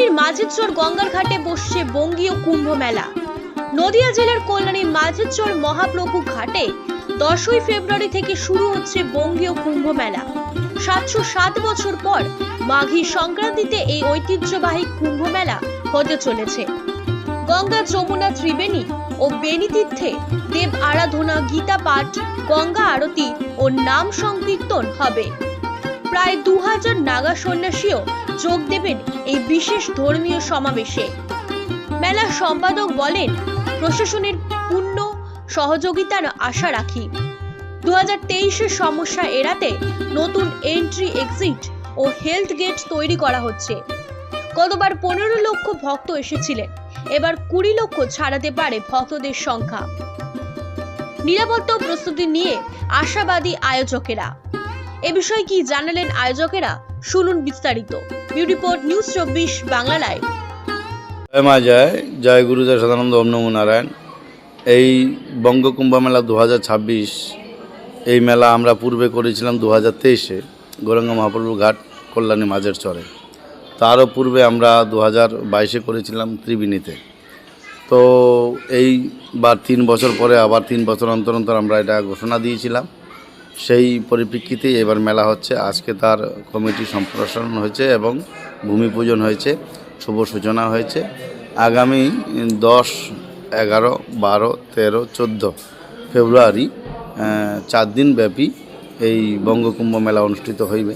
কল্যাণীর মাঝেরচর গঙ্গার ঘাটে বসছে বঙ্গীয় কুম্ভ মেলা। নদিয়া জেলার কল্যাণীর মাঝেরচর মহাপ্রভু ঘাটে দশই ফেব্রুয়ারি থেকে শুরু হচ্ছে বঙ্গীয় কুম্ভ মেলা। সাতশো সাত বছর পর মাঘী সংক্রান্তিতে এই ঐতিহ্যবাহী কুম্ভ মেলা হতে চলেছে। গঙ্গা, যমুনা, ত্রিবেণী ও বেণী তীর্থে দেব আরাধনা, গীতা পাঠ, গঙ্গা আরতি ও নাম সংকীর্তন হবে। প্রায় দু হাজার নাগা সন্ন্যাসীও যোগ দেবেন এই বিশেষ ধর্মীয় সমাবেশে। মেলার সম্পাদক বলেন, প্রশাসনের পূর্ণ সহযোগিতার আশা রাখি। দু হাজার সমস্যা এড়াতে নতুন এন্ট্রি এক্সিট ও হেলথ গেট তৈরি করা হচ্ছে। গতবার পনেরো লক্ষ ভক্ত এসেছিলেন। এবার কুড়ি লক্ষ ছাড়াতে পারে ভক্তদের সংখ্যা। নিরাপত্তা প্রস্তুতি নিয়ে আশাবাদী আয়োজকেরা। এ বিষয়ে কি জানালেন আয়োজকেরা? শুনুন বিস্তারিত। রিপোর্ট, নিউজ চব্বিশ, বাংলা লাইভ। জয় মা জয় জয় গুরুজয় সদানন্দ, ওম নারায়ণ। এই বঙ্গকুম্ভ মেলা দু হাজার ছাব্বিশ, এই মেলা আমরা পূর্বে করেছিলাম দু হাজার তেইশে, গৌরাঙ্গ মহাপ্রভুর ঘাট, কল্যাণী মাঝের চরে। তারও পূর্বে আমরা দু হাজার বাইশে করেছিলাম ত্রিবেণীতে। তো এইবার তিন বছর পরে, আবার তিন বছর অন্তর অন্তর আমরা এটা ঘোষণা দিয়েছিলাম। সেই পরিপ্রেক্ষিতেই এবার মেলা হচ্ছে। আজকে তার কমিটি সম্প্রসারণ হয়েছে এবং ভূমি পূজন হয়েছে, শুভ সূচনা হয়েছে। আগামী দশ, এগারো, বারো, তেরো, চোদ্দ ফেব্রুয়ারি চার দিন ব্যাপী এই বঙ্গকুম্ভ মেলা অনুষ্ঠিত হইবে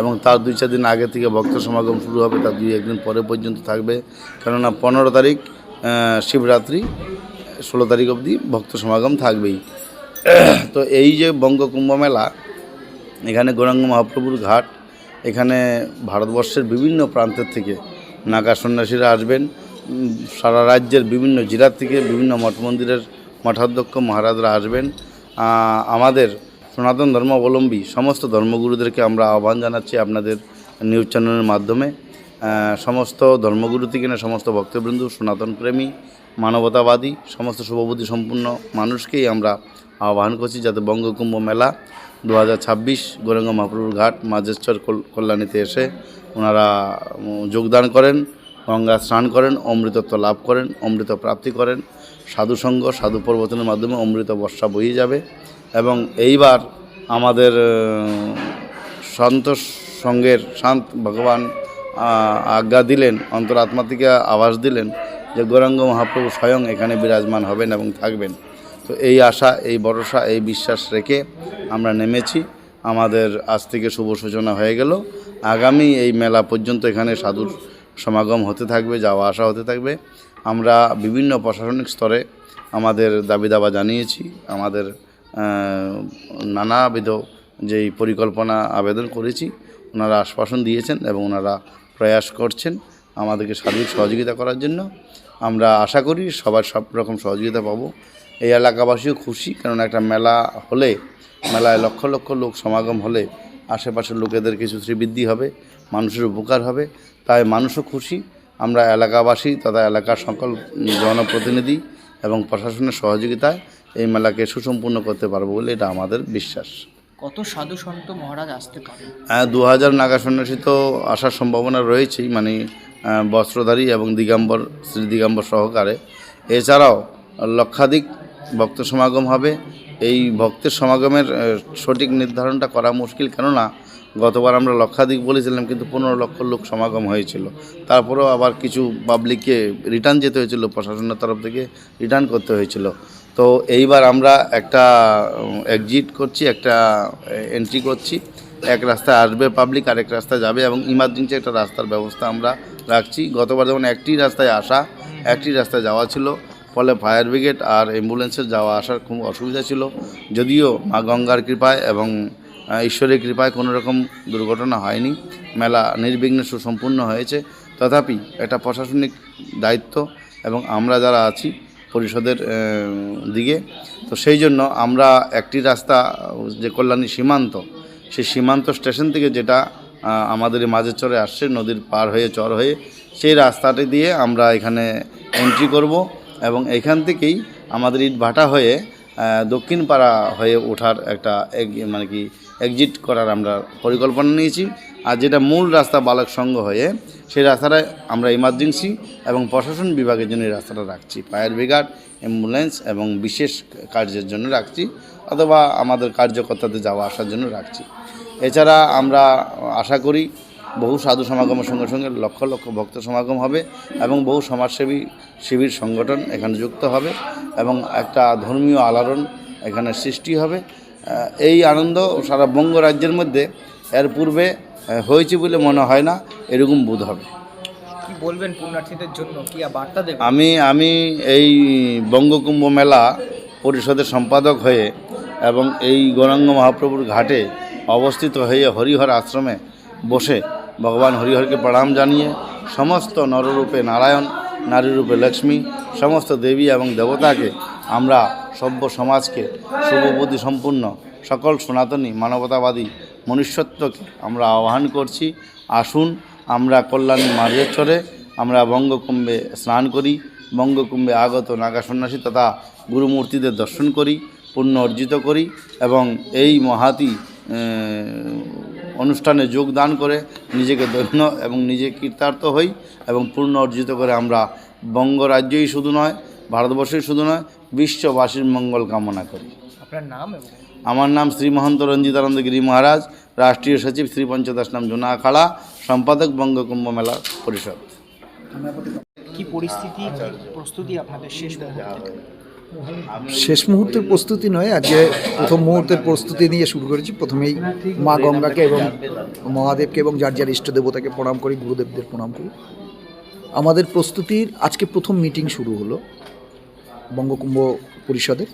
এবং তার দুই, চার দিন আগে থেকে ভক্ত সমাগম শুরু হবে, তার দুই, একদিন পরে পর্যন্ত থাকবে। কেননা পনেরো তারিখ শিবরাত্রি, ষোলো তারিখ অবধি ভক্ত সমাগম থাকবেই। তো এই যে বঙ্গকুম্ভ মেলা, এখানে গৌরাঙ্গ মহাপ্রভুর ঘাট, এখানে ভারতবর্ষের বিভিন্ন প্রান্তের থেকে নাগা সন্ন্যাসীরা আসবেন সারা রাজ্যের বিভিন্ন জেলার থেকে বিভিন্ন মঠ মন্দিরের মঠাধ্যক্ষ মহারাজরা আসবেন। আমাদের সনাতন ধর্মাবলম্বী সমস্ত ধর্মগুরুদেরকে আমরা আহ্বান জানাচ্ছি আপনাদের নিউজ চ্যানেলের মাধ্যমে। সমস্ত ধর্মগুরু থেকে না, সমস্ত ভক্তবৃন্দ, সনাতন প্রেমী মানবতাবাদী, সমস্ত শুভবুদ্ধি সম্পূর্ণ মানুষকেই আমরা আহ্বান করছি যাতে বঙ্গকুম্ভ মেলা দু হাজার ছাব্বিশ গৌরাঙ্গ মহাপ্রভুর ঘাট মাজেশ্বর কল্যাণীতে এসে ওনারা যোগদান করেন, গঙ্গা স্নান করেন, অমৃতত্ব লাভ করেন, অমৃত প্রাপ্তি করেন। সাধুসঙ্গ সাধু প্রবচনের মাধ্যমে অমৃত বর্ষা বয়ে যাবে এবং এইবার আমাদের সন্তোষ সঙ্গের শান্ত ভগবান আজ্ঞা দিলেন অন্তরাত্মা থেকে আভাস দিলেন যে গৌরাঙ্গ মহাপ্রভু স্বয়ং এখানে বিরাজমান হবেন এবং থাকবেন। তো এই আশা, এই ভরসা, এই বিশ্বাস রেখে আমরা নেমেছি। আমাদের আজ থেকে শুভ সূচনা হয়ে গেল। আগামী এই মেলা পর্যন্ত এখানে সাধুর সমাগম হতে থাকবে, যাওয়া আসা হতে থাকবে। আমরা বিভিন্ন প্রশাসনিক স্তরে আমাদের দাবি দাবা জানিয়েছি। আমাদের নানাবিধ যেই পরিকল্পনা আবেদন করেছি, ওনারা আশ্বাসন দিয়েছেন এবং ওনারা প্রয়াস করছেন আমাদেরকে সার্বিক সহযোগিতা করার জন্য। আমরা আশা করি সবার সব রকম সহযোগিতা পাবো। এই এলাকাবাসীও খুশি কারণ একটা মেলা হলে মেলায় লক্ষ লক্ষ লোক সমাগম হলে আশেপাশের লোকেদের কিছু শ্রীবৃদ্ধি হবে মানুষের উপকার হবে। তাই মানুষও খুশি। আমরা এলাকাবাসী তথা এলাকার সকল জনপ্রতিনিধি এবং প্রশাসনের সহযোগিতায় এই মেলাকে সুসম্পূর্ণ করতে পারব বলে এটা আমাদের বিশ্বাস। কত সাধু সন্ত মহারাজ আসতে পারে? হ্যাঁ দু হাজার নাগা সন্ন্যাসী তো আসার সম্ভাবনা রয়েছেই মানে বস্ত্রধারী এবং দিগম্বর, শ্রী দিগম্বর সহকারে। এছাড়াও লক্ষাধিক ভক্ত সমাগম হবে। এই ভক্তের সমাগমের সঠিক নির্ধারণটা করা মুশকিল কেননা, গতবার আমরা লক্ষাধিক বলেছিলাম কিন্তু পনেরো লক্ষ লোক সমাগম হয়েছিল। তারপরেও আবার কিছু পাবলিককে রিটার্ন যেতে হয়েছিল, প্রশাসনের তরফ থেকে রিটার্ন করতে হয়েছিল। তো এইবার আমরা একটা এক্সিট করছি, একটা এন্ট্রি করছি। এক রাস্তায় আসবে পাবলিক আরেক রাস্তায় যাবে এবং ইমার্জেন্সি একটা রাস্তার ব্যবস্থা আমরা রাখছি। গতবার যেমন একটি রাস্তায় আসা, একটি রাস্তায় যাওয়া ছিল, ফলে ফায়ার ব্রিগেড আর অ্যাম্বুলেন্সের যাওয়া আসার খুব অসুবিধা ছিল। যদিও মা গঙ্গার কৃপায় এবং ঈশ্বরের কৃপায় কোনো রকম দুর্ঘটনা হয়নি। মেলা নির্বিঘ্নে সুসম্পূর্ণ হয়েছে। তথাপি এটা প্রশাসনিক দায়িত্ব এবং আমরা যারা আছি পরিষদের দিকে, তো সেই জন্য আমরা একটি রাস্তা, যে কল্যাণী সীমান্ত সেই সীমান্ত স্টেশন থেকে যেটা আমাদের মাঝের চরে আসছে, নদীর পার হয়ে, চর হয়ে, সেই রাস্তাটি দিয়ে আমরা এখানে এন্ট্রি করব এবং এখান থেকেই আমাদের ইট ভাটা হয়ে দক্ষিণ পাড়া হয়ে ওঠার একটা মানে কি এক্সিট করার আমরা পরিকল্পনা নিয়েছি। আর যেটা মূল রাস্তা বালক সংঘ হয়ে, সেই রাস্তাটায় আমরা ইমার্জেন্সি এবং প্রশাসন বিভাগের জন্য এই রাস্তাটা রাখছি। ফায়ার ব্রিগেড অ্যাম্বুলেন্স এবং বিশেষ কার্যের জন্য রাখছি। অথবা আমাদের কার্যকর্তাদের যাওয়া আসার জন্য রাখছি। এছাড়া আমরা আশা করি বহু সাধু সমাগমের সঙ্গে সঙ্গে লক্ষ লক্ষ ভক্ত সমাগম হবে এবং বহু সমাজসেবী শিবির সংগঠন এখানে যুক্ত হবে এবং একটা ধর্মীয় আলোড়ন এখানে সৃষ্টি হবে। এই আনন্দ সারা বঙ্গ রাজ্যের মধ্যে এর পূর্বে হয়েছে বলে মনে হয় না এরকম বোধ হবে। কি বলবেন পুণ্যার্থীদের জন্য? কি বার্তা দেবেন? আমি আমি এই বঙ্গকুম্ভ মেলা পরিষদের সম্পাদক হয়ে এবং এই গৌরাঙ্গ মহাপ্রভুর ঘাটে অবস্থিত হয়ে হরিহর আশ্রমে বসে ভগবান হরিহরকে প্রণাম জানিয়ে সমস্ত নররূপে নারায়ণ, নারীরূপে লক্ষ্মী, সমস্ত দেবী এবং দেবতাকে আমরা সভ্য সমাজকে শুভবুদ্ধি সম্পূর্ণ সকল সনাতনী মানবতাবাদী মনুষ্যত্বকে আমরা আহ্বান করছি। আসুন আমরা কল্যাণী মার্গের চড়ে আমরা বঙ্গকুম্ভে স্নান করি। বঙ্গকুম্ভে আগত নাগা সন্ন্যাসী তথা গুরুমূর্তিদের দর্শন করি পুণ্য অর্জিত করি এবং এই মহাতি অনুষ্ঠানে যোগদান করে নিজেকে ধন্য এবং নিজে কীর্তার্থ হই এবং পুণ্য অর্জিত করে আমরা বঙ্গরাজ্যই শুধু নয় ভারতবর্ষই শুধু নয় বিশ্ববাসীর মঙ্গল কামনা করি। আপনার নাম আমার নাম শ্রী মহন্ত রঞ্জিতানন্দ গিরি মহারাজ রাষ্ট্রীয় সচিব শ্রী পঞ্চদাস নাম জোনা আখাড়া সম্পাদক বঙ্গকুম্ভ মেলা পরিষদ। কি পরিস্থিতি প্রস্তুতি আপনাদের শেষ শেষ মুহূর্তের প্রস্তুতি নয়, আজকে প্রথম মুহূর্তের প্রস্তুতি নিয়ে শুরু করেছি। প্রথমেই মা গঙ্গাকে এবং মহাদেবকে এবং যার যার ইষ্ট দেবতাকে প্রণাম করি, গুরুদেবদের প্রণাম করি। আমাদের প্রস্তুতির আজকে প্রথম মিটিং শুরু হলো বঙ্গকুম্ভ পরিষদের।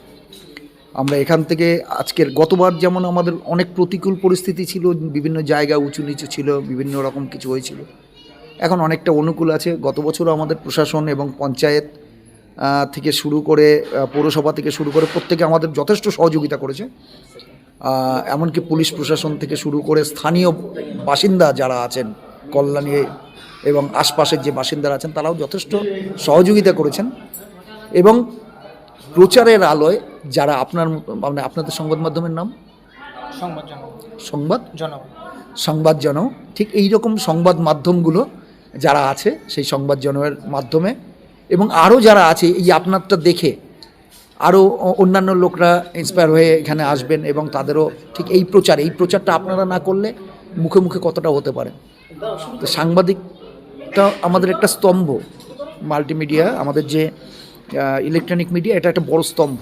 আমরা এখান থেকে আজকের, গতবার যেমন আমাদের অনেক প্রতিকূল পরিস্থিতি ছিল, বিভিন্ন জায়গা উঁচু নিচু ছিল, বিভিন্ন রকম কিছু হয়েছিল। এখন অনেকটা অনুকূল আছে। গত বছরও আমাদের প্রশাসন এবং পঞ্চায়েত থেকে শুরু করে পৌরসভা থেকে শুরু করে প্রত্যেকে আমাদের যথেষ্ট সহযোগিতা করেছে। এমনকি পুলিশ প্রশাসন থেকে শুরু করে স্থানীয় বাসিন্দা যারা আছেন কল্যাণী এবং আশপাশের যে বাসিন্দারা আছেন তারাও যথেষ্ট সহযোগিতা করেছেন। এবং প্রচারের আলোয় যারা আপনার মানে আপনাদের সংবাদ মাধ্যমের নাম? সংবাদ সংবাদ? জন ঠিক এই রকম সংবাদ মাধ্যমগুলো যারা আছে সেই সংবাদ জনের মাধ্যমে এবং আরও যারা আছে, এই আপনারটা দেখে আরও অন্যান্য লোকরা ইন্সপায়ার হয়ে এখানে আসবেন এবং তাদেরও ঠিক এই প্রচার, এই প্রচারটা আপনারা না করলে মুখে মুখে কতটা হতে পারে। তো সাংবাদিকটা আমাদের একটা স্তম্ভ মাল্টিমিডিয়া আমাদের যে ইলেকট্রনিক মিডিয়া এটা একটা বড় স্তম্ভ।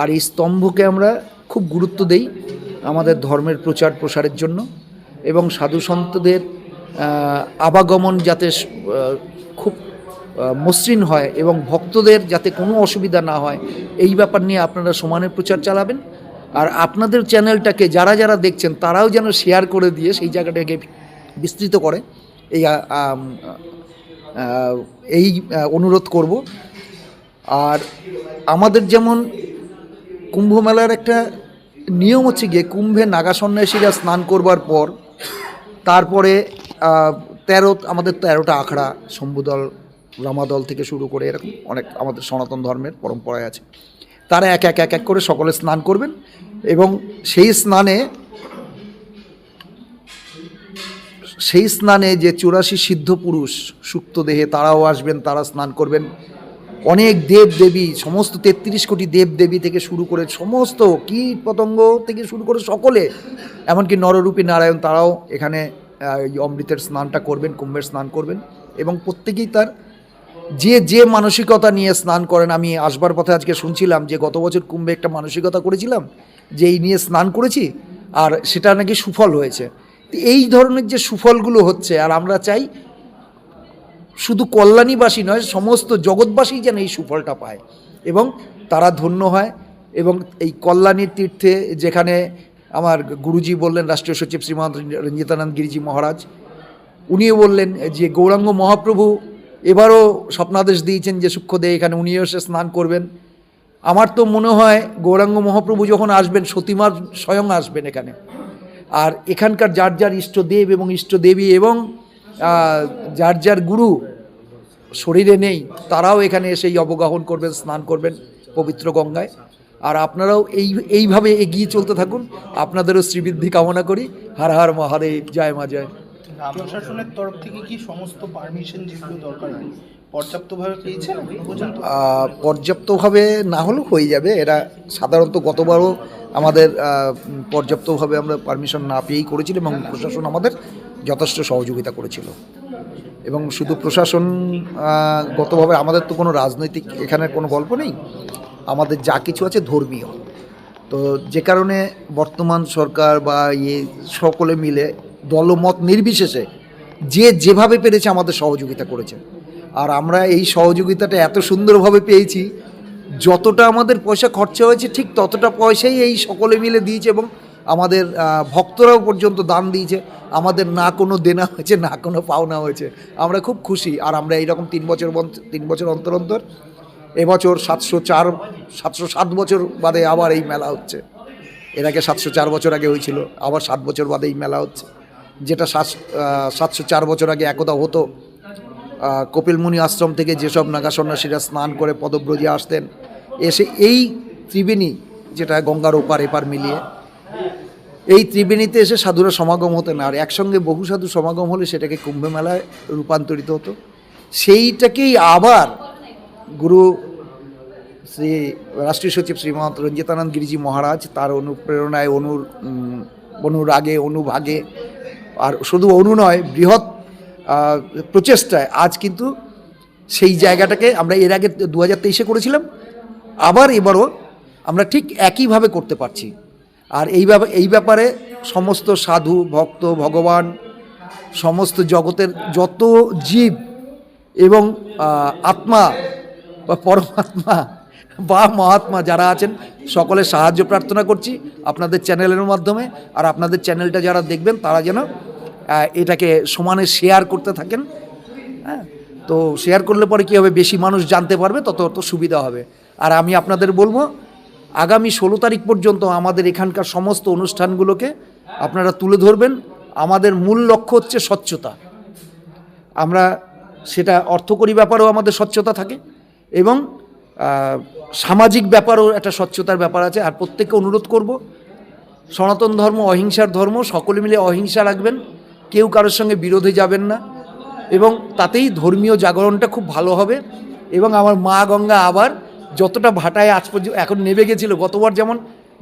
আর এই স্তম্ভকে আমরা খুব গুরুত্ব দেই আমাদের ধর্মের প্রচার প্রসারের জন্য এবং সাধু সন্তদের আবাগমন যাতে খুব মসৃণ হয় এবং ভক্তদের যাতে কোনো অসুবিধা না হয়, এই ব্যাপার নিয়ে আপনারা সমানের প্রচার চালাবেন। আর আপনাদের চ্যানেলটাকে যারা যারা দেখছেন, তারাও যেন শেয়ার করে দিয়ে সেই জায়গাটাকে বিস্তৃত করে। এই এই অনুরোধ করব। আর আমাদের যেমন কুম্ভ মেলার একটা নিয়ম হচ্ছে গিয়ে, কুম্ভে নাগা সন্ন্যাসীরা স্নান করবার পর, তারপরে তেরো, আমাদের তেরোটা আখড়া, শম্ভুদল রামাদল থেকে শুরু করে এরকম অনেক আমাদের সনাতন ধর্মের পরম্পরায় আছে। তারা এক এক এক এক করে সকলে স্নান করবেন এবং সেই স্নানে সেই স্নানে যে চুরাশি সিদ্ধ পুরুষ সুক্ত দেহে তারাও আসবেন, তারা স্নান করবেন। অনেক দেব দেবী, সমস্ত তেত্রিশ কোটি দেব দেবী থেকে শুরু করে সমস্ত কীট পতঙ্গ থেকে শুরু করে সকলে, এমনকি নররূপী নারায়ণ তারাও এখানে অমৃতের স্নানটা করবেন, কুম্ভের স্নান করবেন এবং প্রত্যেকেই তার যে যে মানসিকতা নিয়ে স্নান করেন, আমি আসবার পথে আজকে শুনছিলাম যে গত বছর কুম্ভে একটা মানসিকতা করেছিলাম, যে এই নিয়ে স্নান করেছি আর সেটা নাকি সুফল হয়েছে। এই ধরনের যে সুফলগুলো হচ্ছে, আর আমরা চাই শুধু কল্যাণীবাসী নয়, সমস্ত জগৎবাসী যেন এই সুফলটা পায় এবং তারা ধন্য হয় এবং এই কল্যাণীর তীর্থে যেখানে আমার গুরুজি বললেন, রাষ্ট্রীয় সচিব শ্রীমান রঞ্জিতানন্দ গিরিজি মহারাজ, উনিও বললেন যে, গৌরাঙ্গ মহাপ্রভু এবারও স্বপ্নাদেশ দিয়েছেন যে সূক্ষ্মদেহ এখানে উনিও এসে স্নান করবেন। আমার তো মনে হয় গৌরাঙ্গ মহাপ্রভু যখন আসবেন, সতীমার স্বয়ং আসবেন এখানে। আর এখানকার যার যার ইষ্টদেব এবং ইষ্টদেবী এবং যার যার গুরু শরীরে নেই, তারাও এখানে এসে অবগাহন করবেন, স্নান করবেন পবিত্র গঙ্গায়। আর আপনারাও এই, এইভাবে এগিয়ে চলতে থাকুন। আপনাদেরও শ্রীবৃদ্ধি কামনা করি। হার হার মহাদেব, জয় মা জয়। প্রশাসনের তরফ থেকে কি সমস্ত পারমিশন যেগুলো দরকার পর্যাপ্তভাবে পর্যাপ্তভাবে না হলেও হয়ে যাবে। এরা সাধারণত গতবারও আমাদের পর্যাপ্তভাবে আমরা পারমিশন না পেয়েই করেছিল এবং প্রশাসন আমাদের যথেষ্ট সহযোগিতা করেছিল। এবং শুধু প্রশাসন গতভাবে আমাদের তো কোনো রাজনৈতিক এখানে কোনো গল্প নেই। আমাদের যা কিছু আছে ধর্মীয়। তো যে কারণে বর্তমান সরকার বা ইয়ে সকলে মিলে দলমত নির্বিশেষে যে যেভাবে পেরেছে আমাদের সহযোগিতা করেছে। আর আমরা এই সহযোগিতাটা এত সুন্দরভাবে পেয়েছি, যতটা আমাদের পয়সা খরচা হয়েছে ঠিক ততটা পয়সাই এই সকলে মিলে দিয়েছে এবং আমাদের ভক্তরাও পর্যন্ত দান দিয়েছে। আমাদের না কোনো দেনা হয়েছে, না কোনো পাওনা হয়েছে। আমরা খুব খুশি। আর আমরা এইরকম তিন বছর তিন বছর অন্তর অন্তর এবছর সাতশো চার, সাতশো সাত বছর বাদে আবার এই মেলা হচ্ছে। এর আগে সাতশো চার বছর আগে হয়েছিল, আবার সাত বছর বাদে এই মেলা হচ্ছে। যেটা সাত সাতশো চার বছর আগে একদা হতো কপিলমুনি আশ্রম থেকে যেসব নাগা সন্ন্যাসীরা স্নান করে পদব্রজে আসতেন, এসে এই ত্রিবেণী, যেটা গঙ্গার ওপার এপার মিলিয়ে, এই ত্রিবেণীতে এসে সাধুরা সমাগম হতেন। আর একসঙ্গে বহু সাধু সমাগম হলে সেটাকে কুম্ভ মেলায় রূপান্তরিত হতো। সেইটাকেই আবার গুরু শ্রী, রাষ্ট্রীয় সচিব শ্রীমন্ত রঞ্জিতানন্দ গিরিজি মহারাজ তার অনুপ্রেরণায়, অনুর অনুরাগে, অনুভাগে আর শুধু অনু নয়, বৃহৎ প্রচেষ্টায় আজ কিন্তু সেই জায়গাটাকে আমরা এর আগে দু হাজার তেইশে করেছিলাম। আবার এবারও আমরা ঠিক একইভাবে করতে পারছি। আর এই এই ব্যাপারে সমস্ত সাধু, ভক্ত, ভগবান, সমস্ত জগতের যত জীব এবং আত্মা বা পরমাত্মা বা মহাত্মা যারা আছেন সকলের সাহায্য প্রার্থনা করছি আপনাদের চ্যানেলের মাধ্যমে। আর আপনাদের চ্যানেলটা যারা দেখবেন, তারা যেন এটাকে সমানে শেয়ার করতে থাকেন। হ্যাঁ? তো শেয়ার করলে পরে কী হবে? বেশি মানুষ জানতে পারবে, তত তত সুবিধা হবে। আর আমি আপনাদের বলব, আগামী ষোলো তারিখ পর্যন্ত আমাদের এখানকার সমস্ত অনুষ্ঠানগুলোকে আপনারা তুলে ধরবেন। আমাদের মূল লক্ষ্য হচ্ছে স্বচ্ছতা। আমরা সেটা অর্থকরী ব্যাপারেও আমাদের স্বচ্ছতা থাকে। এবং সামাজিক ব্যাপারও একটা স্বচ্ছতার ব্যাপার আছে, আর প্রত্যেককে অনুরোধ করব, সনাতন ধর্ম, অহিংসার ধর্ম, সকলে মিলে অহিংসা রাখবেন, কেউ কারোর সঙ্গে বিরোধে যাবেন না, এবং তাতেই ধর্মীয় জাগরণটা খুব ভালো হবে, এবং আমার মা গঙ্গা আবার যতটা ভাটায় আজ পর্যন্ত, এখন নেমে গেছিল, গতবার যেমন,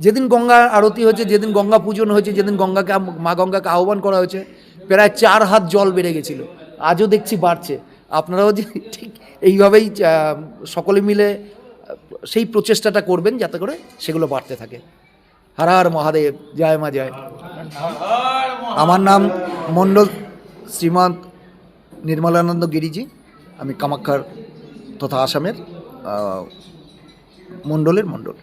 যেদিন গঙ্গা আরতি হয়েছে, যেদিন গঙ্গা পূজন হয়েছে, যেদিন গঙ্গাকে মা গঙ্গাকে আহ্বান করা হয়েছে, প্রায় চার হাত জল বেড়ে গেছিল, আজও দেখছি বাড়ছে, আপনারাও যে ঠিক এইভাবেই সকলে মিলে সেই প্রচেষ্টাটা করবেন যাতে করে সেগুলো বাড়তে থাকে। হর হর মহাদেব, জয় মা জয়। আমার নাম মণ্ডল শ্রীমন্ত নির্মলানন্দ গিরিজি। আমি কামাক্ষার তথা আসামের মণ্ডলের মণ্ডল।